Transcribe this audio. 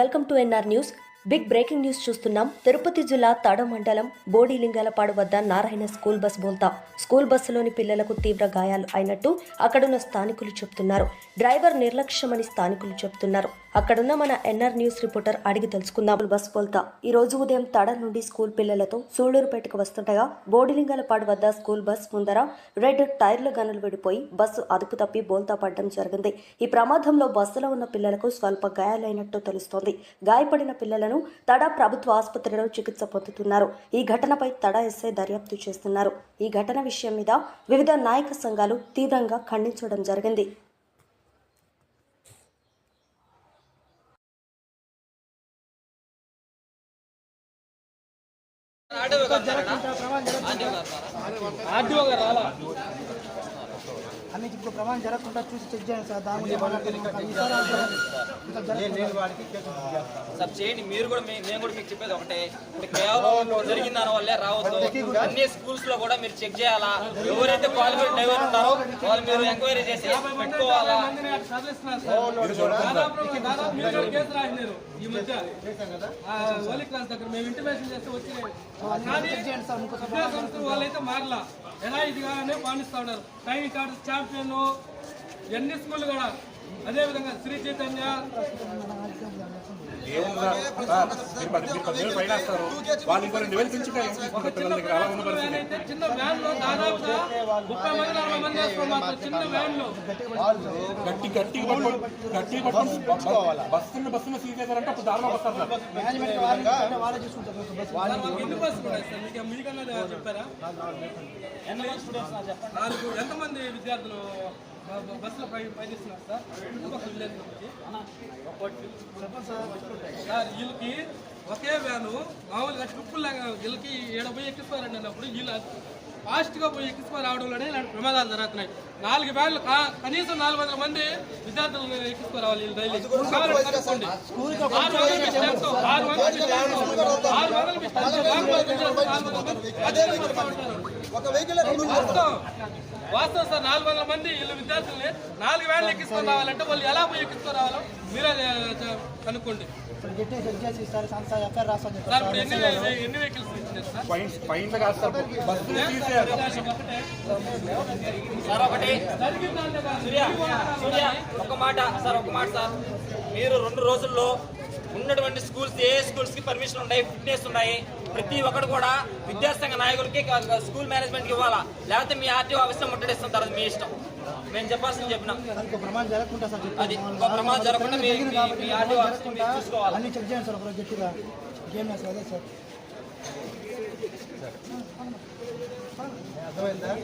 Welcome to NR news big breaking news చూస్తున్నాం. తిరుపతి జిల్లా తడ మండలం బోడిలింగాలపాడు వద్ద నారాయణ స్కూల్ బస్ బోల్తా. స్కూల్ బస్సులోని పిల్లలకు తీవ్ర గాయాలు అయినట్టు అక్కడున్న స్థానికులు చెప్తున్నారు. డ్రైవర్ నిర్లక్ష్యమని స్థానికులు చెప్తున్నారు. అక్కడున్న మన ఎన్ఆర్ న్యూస్ రిపోర్టర్ అడిగి తెలుసుకుందాం. బస్ బోల్తా. ఈ రోజు ఉదయం తడ నుండి స్కూల్ పిల్లలతో సూళ్ళూరుపేటకు వస్తుండగా బోడిలింగాలపాడు వద్ద స్కూల్ బస్ ముందర రెడ్ టైర్ల గనులు విడిపోయి బస్సు అదుపు తప్పి బోల్తా పడడం జరిగింది. ఈ ప్రమాదంలో బస్సులో ఉన్న పిల్లలకు స్వల్ప గాయాలైనట్టు తెలుస్తోంది. గాయపడిన పిల్లలను తడ ప్రభుత్వ ఆసుపత్రిలో చికిత్స పొందుతున్నారు. ఈ ఘటనపై తడ ఎస్ఐ దర్యాప్తు చేస్తున్నారు. ఈ ఘటన విషయం మీద వివిధ నాయక సంఘాలు తీవ్రంగా ఖండించడం జరిగింది. ఆర్డీఓ గారు రాలా? అన్ని ఇప్పుడు ప్రమాణం జరగకుండా చూసి చెక్ చేయండి సార్. దాని సార్ చేయండి. మీరు కూడా మీ- నేను కూడా మీకు చెప్పేది ఒకటే. కేవలం జరిగిన దాని వల్లే రావద్దు. అన్ని స్కూల్స్లో కూడా మీరు చెక్ చేయాలా? ఎవరైతే క్వాలిఫైడ్ డ్రైవర్ ఉంటారో వాళ్ళు మీరు ఎంక్వైరీ చేసి పెట్టుకోవాలా? ఈ మధ్య. హోలీ క్లాస్ దగ్గర మేము ఇంటిమేషన్ చేస్తే వాళ్ళైతే మారలా. ఎలా ఇదిగానే పాటిస్తా ఉన్నారు. ట్రైనింగ్ కార్డు ఛాంపియన్ ఎన్ని స్కూళ్ళు కూడా అదే విధంగా శ్రీ చైతన్య చిన్న దాదాపుగా ముప్పై మంది నలభై మంది వేసుకోవాలి మాత్రం చిన్న వ్యాన్లో గట్టి గట్టిగా పట్టుకొని గట్టిగా పట్టుకొని బస్సుని బస్సుని సీజ్ చేశారంటే అప్పుడు దారిలోకి వస్తారు సార్ ఒక బస్సు. సార్, మాకు సార్ మీకన్నా చెప్పారా? నాలుగు. ఎంతమంది విద్యార్థులు బస్సులో పై- పయనిస్తున్నారు సార్? ఒక విలేజ్ నుంచి సార్ వీళ్ళకి ఒకే వ్యాను మామూలుగా ట్రిప్పుల్ లాగా వీళ్ళకి ఏడ పోయి ఎక్కిస్తారండి అన్నప్పుడు వీళ్ళు ఫాస్ట్గా పోయి ఎక్కించుకొని రావడంలోనే ఇలాంటి ప్రమాదాలు జరుగుతున్నాయి. నాలుగు వ్యాన్లు కనీసం నాలుగు వందల మంది విద్యార్థులను ఎక్కించుకోరావాలి వీళ్ళు డైలీ. కనుక్కోండి. ఆరు వందల. వాస్తవం. సార్ నాలుగు వందల మంది వీళ్ళు విద్యార్థుల్ని నాలుగు వేలు ఎక్కించుకొని రావాలంటే వాళ్ళు ఎలా పోయి ఎక్కించుకొని రావాలో మీరే కనుక్కోండి చెక్ చేసి ఈసారి సంస్థ ఎఫ్ఐఆర్ చెప్పారు ఫైన్ కాదు సార్ సార్ ఒకటి. సూర్య సూర్య ఒక మాట సార్ ఒక మాట సార్. మీరు రెండు రోజుల్లో ఉన్నటువంటి స్కూల్స్ ఏ స్కూల్స్కి పర్మిషన్ ఉన్నాయి ఫిట్నెస్ ఉన్నాయి ప్రతి ఒక్కరు కూడా విద్యాసంఘ నాయకులకి స్కూల్ మేనేజ్మెంట్కి ఇవ్వాలా? లేకపోతే మీ ఆర్టీఓ ఆఫీస్ ముట్టడిస్తాం తర్వాత మీ ఇష్టం. మేము చెప్పాల్సింది చెప్పినాం. ఇంకో ప్రమాణం జరగకుండా సార్. అది ప్రమాదం జరగకుండా మీ- ప్రమాదం చూసుకోవాలి. అన్ని చెక్ చేయండి సార్ ఒకరోజు గట్టిగా. గేమ్ వేసి అదే సార్. అర్థమైందా?